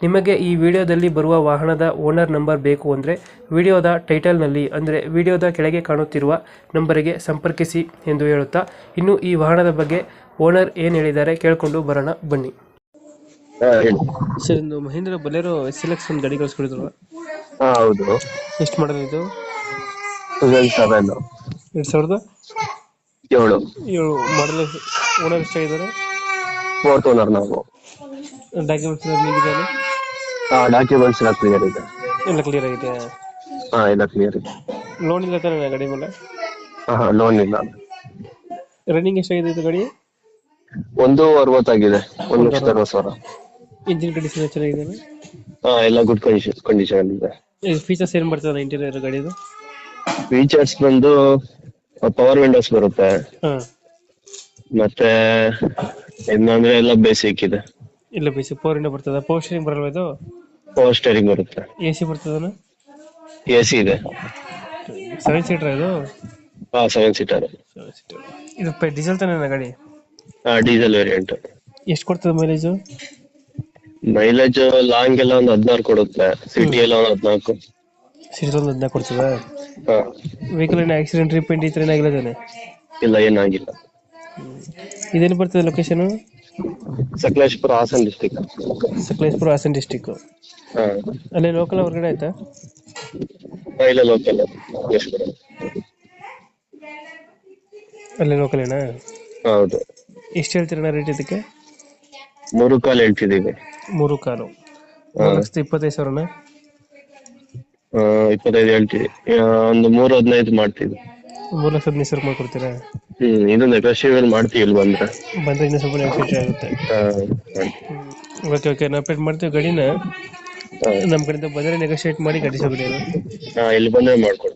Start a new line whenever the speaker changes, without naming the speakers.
ನಿಮಗೆ ಈ ವಿಡಿಯೋದಲ್ಲಿ ಬರುವ ವಾಹನದ ಓನರ್ ನಂಬರ್ ಬೇಕು ಅಂದರೆ ವಿಡಿಯೋದ ಟೈಟಲ್ನಲ್ಲಿ ಅಂದರೆ ವಿಡಿಯೋದ ಕೆಳಗೆ ಕಾಣುತ್ತಿರುವ ನಂಬರಿಗೆ ಸಂಪರ್ಕಿಸಿ ಎಂದು ಹೇಳುತ್ತಾ ಇನ್ನು ಈ ವಾಹನದ ಬಗ್ಗೆ ಓನರ್ ಏನು ಹೇಳಿದ್ದಾರೆ ಕೇಳಿಕೊಂಡು ಬರೋಣ ಬನ್ನಿ. ಸರ್ ಒಂದು ಮಹೇಂದ್ರ ಬಲೇರೋ ಸೆಲೆಕ್ಷನ್ ಗಾಡಿ ಕಳಿಸ್ಕೊಡಿದ್ರು
ಹಾ ಹೌದು.
ಎಷ್ಟು ಮಾಡಲ್ ಇದು?
ಸೆವೆನ್
ಎರಡು ಸಾವಿರದ?
ಏಳು.
ಏಳು ಮಾಡಲ್ ಓನರ್ ಎಷ್ಟಾಗಿದ್ದಾರೆ?
ಫೋರ್ತ್ ಓನರ್ ನಾವು.
ಡಾಕ್ಯುಮೆಂಟ್ಸ್ ಹೇಗಿದ್ದಾರೆ
ಹಾ ಡಾಕ್ಯುಮೆಂಟ್ಸ್ ಎಲ್ಲ ಕ್ಲಿಯರ್ ಇದೆ.
ಎಲ್ಲ ಕ್ಲಿಯರ್ ಆಗಿದೆ?
ಹಾ ಎಲ್ಲ ಕ್ಲಿಯರ್ ಇದೆ.
ಲೋನ್ ಇಲ್ಲ ತರ ಗಾಡಿ ಮೇಲೆ?
ಹಾ ಹಾ ಲೋನ್ ಇಲ್ಲ.
ರನ್ನಿಂಗ್ ಎಷ್ಟಾಗಿದೆ ಇದು ಗಾಡಿ?
ಒಂದು ಅರವತ್ತಾಗಿದೆ. ಒಂದು ಲಕ್ಷದ ಅರವತ್ತು ಸಾವಿರ.
ಇಂಜಿನ್ ಕಂಡೀಷನ್ ಚೆನ್ನಾಗಿದೆ
ಹಾ ಎಲ್ಲ ಗುಡ್ ಕಂಡೀಷನ್ ಕಂಡೀಷನ್ ಇದೆ.
ಫೀಚರ್ಸ್ ಏನು ಬರ್ತದೆ ಇಂಟೀರಿಯರ್ ಗಾಡಿದು?
ಫೀಚರ್ಸ್ ಬಂದು ಪವರ್ ವಿಂಡೋಸ್ ಬರುತ್ತೆ.
ಹಾ.
ಮತ್ತೆ ಇನ್ನಂದ್ರೆ ಎಲ್ಲ ಬೇಸಿಕ್ ಇದೆ.
ಇಲ್ಲ ಬೇಸಿಕ್ ಪವರ್ ವಿಂಡೋ ಬರ್ತದೆ? ಪವರ್ ಸ್ಟೀರಿಂಗ್ ಬರಲ್ವಾ ಇದು?
ಪವರ್ ಸ್ಟೇರಿಂಗ್ ಬರುತ್ತೆ.
A C AC
A C ಇದೆ.
ಸೆವೆನ್ ಸೀಟರ್ ಇದು?
ಹಾ ಸೆವೆನ್ ಸೀಟರ್
ಇದು ಡೀಸೆಲ್ ತಾನೇ ಗಾಡಿ?
ಹಾ ಡೀಸೆಲ್ ವೇರಿಯಂಟ್
ಎಷ್ಟು ಕೊಡ್ತದೆ ಮೈಲೇಜ್
ಮೈಲೇಜ್ ಲಾಂಗ್ ಎಲ್ಲ ಒಂದು ಹದಿನಾರು ಕೊಡುತ್ತೆ. ಸಿಟಿ ಎಲ್ಲ ಒಂದು ಹದಿನಾಲ್ಕು.
ಸಿಟಿ ಒಂದು ಹದಿನಾಲ್ಕು ಕೊಡ್ತದೆ?
ಹಾ.
ವೆಹಿಕಲ್ ಏನು ಆಕ್ಸಿಡೆಂಟ್ ರಿಪೇಂಟ್ ಈ ಥರ ಏನಾಗಿಲ್ಲ ತಾನೆ?
ಇಲ್ಲ ಏನಾಗಿಲ್ಲ
ಇದೇನು ಬರ್ತದೆ location
Sakleshpur Hassan district
Sakleshpur Hassan district ಅಲ್ಲಿ ಲೋಕಲ್ ಹೊರಗಡೆ ಆಯ್ತಾ?
ಇಲ್ಲ ಲೋಕಲ್ ಸಕಲೇಶ್ಪುರ.
ಅಲ್ಲೇ ಲೋಕಲ್ ಏನಾ?
ಹೌದು.
ಎಷ್ಟು ಹೇಳ್ತೀರಣ್ಣ ರೇಟ್ ಇದಕ್ಕೆ?
ಮೂರು ಕಾಲು ಹೇಳ್ತಿದೀವಿ
ಮೂರು ಕಾಲು. ಮೂರು ಲಕ್ಷದ ಇಪ್ಪತ್ತೈದು ಸಾವಿರನ
ಇಪ್ಪತ್ತೈದು ಹೇಳ್ತೀವಿ ಒಂದು ಮೂರು ಹದಿನೈದು ಮಾಡ್ತೀವಿ
ಮೂರು ಲಕ್ಷ ಹದಿನೈದು ಸಾವಿರ ಮಾಡ್ಕೊಡ್ತೀರಾ?
ಹ್ಮ್ ಇದು ನೆಗೋಷಿಯೇಬಲ್ ಮಾಡ್ತೀವಿ ಇಲ್ಲಿ ಬಂದ್ರೆ.
ಬಂದರೆ ಇನ್ನೂ ಸ್ವಲ್ಪ ನೆಗೋಷಿಯೇಟ್ ಆಗುತ್ತೆ. ಓಕೆ ಓಕೆ ನಾವು ಅಪ್ಡೇಟ್ ಮಾಡ್ತೀವಿ ಗಾಡಿನ.
ನಮ್
ನಮ್ಮ ಕಡೆಯಿಂದ ಬಂದರೆ ನೆಗೋಷಿಯೇಟ್ ಮಾಡಿ ಗಾಡಿ ಸಿಗುತ್ತೆ
ಹಾ, ಇಲ್ಲಿ ಬಂದ್ರೆ ಮಾಡ್ಕೊಡ್ತೀವಿ.